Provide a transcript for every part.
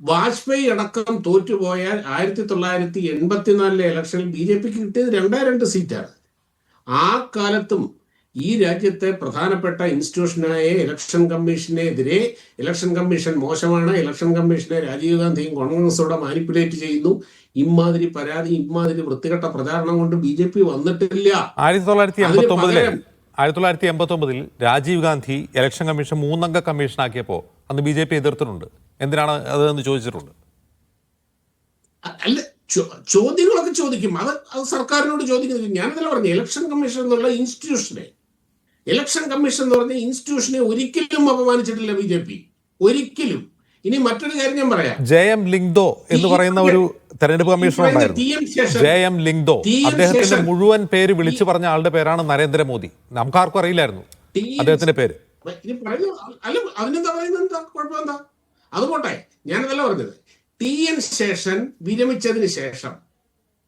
വാജ്പേയി അടക്കം തോറ്റുപോയ ആയിരത്തി തൊള്ളായിരത്തി എൺപത്തിനാലിലെ ഇലക്ഷനിൽ ബി ജെ പിക്ക് കിട്ടിയത് രണ്ടേ രണ്ട് സീറ്റാണ്. ആ കാലത്തും ഈ രാജ്യത്തെ പ്രധാനപ്പെട്ട ഇൻസ്റ്റിറ്റ്യൂഷനായ ഇലക്ഷൻ കമ്മീഷനെതിരെ ഇലക്ഷൻ കമ്മീഷൻ മോശമാണ് ഇലക്ഷൻ കമ്മീഷനെ രാജീവ് ഗാന്ധിയും കോൺഗ്രസോടെ മാനിപ്പുലേറ്റ് ചെയ്യുന്നു. ഇമാതിരി പരാതി ഇമാതിരി വൃത്തികെട്ട പ്രചാരണം കൊണ്ട് ബി ജെ പി വന്നിട്ടില്ല. ആയിരത്തി തൊള്ളായിരത്തി എൺപത്തി ഒമ്പതിലെ ആയിരത്തി തൊള്ളായിരത്തി എൺപത്തി ഒമ്പതിൽ രാജീവ് ഗാന്ധി ഇലക്ഷൻ കമ്മീഷൻ മൂന്നംഗ കമ്മീഷൻ ആക്കിയപ്പോൾ അന്ന് ബി ജെ പി എതിർത്തിട്ടുണ്ട്. എന്തിനാണ് അത് എന്ന് ചോദിച്ചിട്ടുണ്ട്? അല്ല ചോദ്യങ്ങളൊക്കെ ചോദിക്കും. അത് അത് സർക്കാരിനോട് ചോദിക്കുന്നത് ഞാനതല്ല പറഞ്ഞു ഇലക്ഷൻ കമ്മീഷൻ എന്നുള്ള ഇൻസ്റ്റിറ്റ്യൂഷനെ ഇലക്ഷൻ കമ്മീഷൻ എന്ന് പറഞ്ഞ ഇൻസ്റ്റിറ്റ്യൂഷനെ ഒരിക്കലും അപമാനിച്ചിട്ടില്ല ബി ജെ പി ഒരിക്കലും. ഇനി മറ്റൊരു കാര്യം ഞാൻ പറയാം. ജെ എം ലിങ്ദോ എന്ന് പറയുന്ന ഒരു തെരഞ്ഞെടുപ്പ് കമ്മീഷണർ ജെ എം ലിങ്ദോ അദ്ദേഹത്തിന്റെ മുഴുവൻ പേര് വിളിച്ചു പറഞ്ഞ ആളുടെ പേരാണ് നരേന്ദ്രമോദി. നമുക്കാർക്കും അറിയില്ലായിരുന്നു അദ്ദേഹത്തിന്റെ പേര്. അല്ല അതിനെന്താ പറയുന്നത്? എന്താ കുഴപ്പം എന്താ അത് പോട്ടെ ഞാനതല്ല പറഞ്ഞത്. ടി എൻ ശേഷൻ വിരമിച്ചതിന് ശേഷം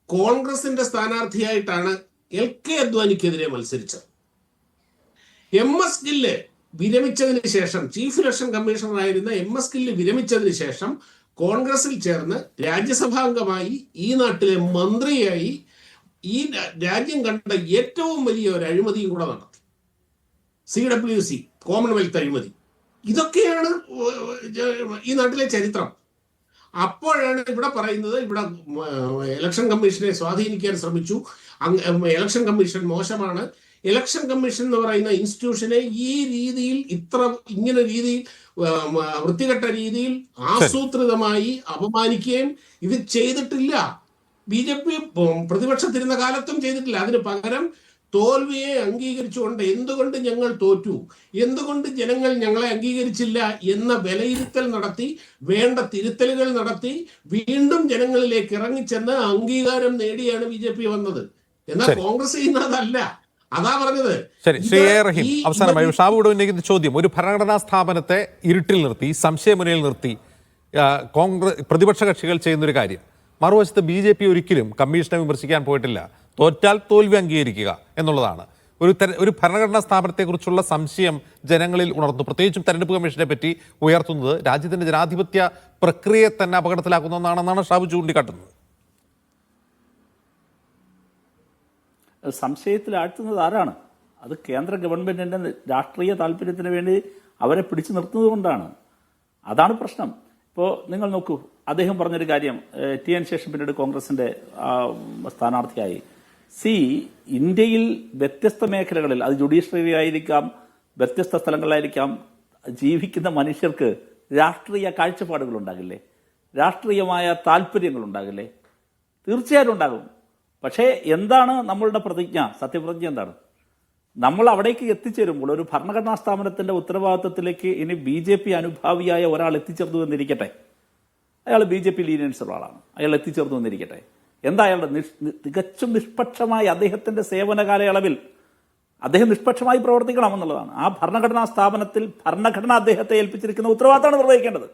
കോൺഗ്രസിന്റെ സ്ഥാനാർത്ഥിയായിട്ടാണ് എൽ കെ അദ്വാനിക്കെതിരെ മത്സരിച്ചത്. എം എസ് ഗില്ല് വിരമിച്ചതിന് ശേഷം ചീഫ് ഇലക്ഷൻ കമ്മീഷണറായിരുന്ന എം എസ് ഗില്ല് വിരമിച്ചതിന് ശേഷം കോൺഗ്രസിൽ ചേർന്ന് രാജ്യസഭാംഗമായി ഈ നാട്ടിലെ മന്ത്രിയായി ഈ രാജ്യം കണ്ട ഏറ്റവും വലിയ ഒരു അഴിമതിയും കൂടെ നടത്തി. സി ഡബ്ല്യു സി കോമൺവെൽത്ത് അഴിമതി. ഇതൊക്കെയാണ് ഈ നാട്ടിലെ ചരിത്രം. അപ്പോഴാണ് ഇവിടെ പറയുന്നത് ഇവിടെ ഇലക്ഷൻ കമ്മീഷനെ സ്വാധീനിക്കാൻ ശ്രമിച്ചു. ഇലക്ഷൻ കമ്മീഷൻ മോശമാണ്. ഇലക്ഷൻ കമ്മീഷൻ എന്ന് പറയുന്ന ഇൻസ്റ്റിറ്റ്യൂഷനെ ഈ രീതിയിൽ ഇത്ര ഇങ്ങനെ രീതിയിൽ വൃത്തികെട്ട രീതിയിൽ ആസൂത്രിതമായി അപമാനിക്കുകയും ഇത് ചെയ്തിട്ടില്ല. ബി ജെ പി പ്രതിപക്ഷത്തിരുന്ന കാലത്തും ചെയ്തിട്ടില്ല. അതിന് പകരം തോൽവിയെ അംഗീകരിച്ചുകൊണ്ട് എന്തുകൊണ്ട് ഞങ്ങൾ തോറ്റു? എന്തുകൊണ്ട് ജനങ്ങൾ ഞങ്ങളെ അംഗീകരിച്ചില്ല എന്ന വിലയിരുത്തൽ നടത്തി വേണ്ട തിരുത്തലുകൾ നടത്തി വീണ്ടും ജനങ്ങളിലേക്ക് ഇറങ്ങിച്ചെന്ന് അംഗീകാരം നേടിയാണ് ബി ജെ പി വന്നത്. എന്നാൽ. കോൺഗ്രസ് ചെയ്യുന്നതല്ല. അതാ പറഞ്ഞത്. ശരി. ശ്രീ എ റഹീം അവസാനമായി ഷാബുവിടെ ഉന്നയിക്കുന്ന ചോദ്യം. ഒരു ഭരണഘടനാ സ്ഥാപനത്തെ ഇരുട്ടിൽ നിർത്തി സംശയമുനയിൽ നിർത്തി കോൺഗ്രസ് പ്രതിപക്ഷ കക്ഷികൾ ചെയ്യുന്നൊരു കാര്യം. മറുവശത്ത് ബി ജെ പി ഒരിക്കലും കമ്മീഷനെ വിമർശിക്കാൻ പോയിട്ടില്ല. തോറ്റാൽ തോൽവി അംഗീകരിക്കുക എന്നുള്ളതാണ്. ഒരു ഒരു ഭരണഘടനാ സ്ഥാപനത്തെക്കുറിച്ചുള്ള സംശയം ജനങ്ങളിൽ ഉണർന്നു. പ്രത്യേകിച്ചും തെരഞ്ഞെടുപ്പ് കമ്മീഷനെ പറ്റി ഉയർത്തുന്നത് രാജ്യത്തിന്റെ ജനാധിപത്യ പ്രക്രിയയെ തന്നെ അപകടത്തിലാക്കുന്ന ഒന്നാണെന്നാണ് ഷാബു ചൂണ്ടിക്കാട്ടുന്നത്. സംശയത്തിലാഴ്ത്തുന്നത് ആരാണ്? അത് കേന്ദ്ര ഗവൺമെന്റിന്റെ രാഷ്ട്രീയ താല്പര്യത്തിന് വേണ്ടി അവരെ പിടിച്ചു നിർത്തുന്നത് കൊണ്ടാണ്. അതാണ് പ്രശ്നം. ഇപ്പോൾ നിങ്ങൾ നോക്കൂ അദ്ദേഹം പറഞ്ഞൊരു കാര്യം ടി എൻ ശേഷം പിന്നീട് കോൺഗ്രസിന്റെ സ്ഥാനാർത്ഥിയായി. സി ഇന്ത്യയിൽ വ്യത്യസ്ത മേഖലകളിൽ അത് ജുഡീഷ്യറി ആയിരിക്കാം വ്യത്യസ്ത സ്ഥലങ്ങളിലായിരിക്കാം ജീവിക്കുന്ന മനുഷ്യർക്ക് രാഷ്ട്രീയ കാഴ്ചപ്പാടുകൾ ഉണ്ടാകില്ലേ രാഷ്ട്രീയമായ താല്പര്യങ്ങൾ ഉണ്ടാകില്ലേ തീർച്ചയായിട്ടും ഉണ്ടാകും. പക്ഷേ എന്താണ് നമ്മളുടെ പ്രതിജ്ഞ? സത്യപ്രതിജ്ഞ എന്താണ്? നമ്മൾ അവിടേക്ക് എത്തിച്ചേരുമ്പോൾ ഒരു ഭരണഘടനാ സ്ഥാപനത്തിന്റെ ഉത്തരവാദിത്വത്തിലേക്ക് ഇനി ബി ജെ പി അനുഭാവിയായ ഒരാൾ എത്തിച്ചേർന്നു എന്നിരിക്കട്ടെ. അയാൾ ബി ജെ പി ലീനിയൻസ് ആളാണ്. അയാൾ എത്തിച്ചേർന്നു എന്നിരിക്കട്ടെ. എന്താ അയാളുടെ തികച്ചും നിഷ്പക്ഷമായി അദ്ദേഹത്തിന്റെ സേവന കാലയളവിൽ അദ്ദേഹം നിഷ്പക്ഷമായി പ്രവർത്തിക്കണം എന്നുള്ളതാണ്. ആ ഭരണഘടനാ സ്ഥാപനത്തിൽ ഭരണഘടന അദ്ദേഹത്തെ ഏൽപ്പിച്ചിരിക്കുന്ന ഉത്തരവാദിത്തമാണ് നിർവഹിക്കേണ്ടത്.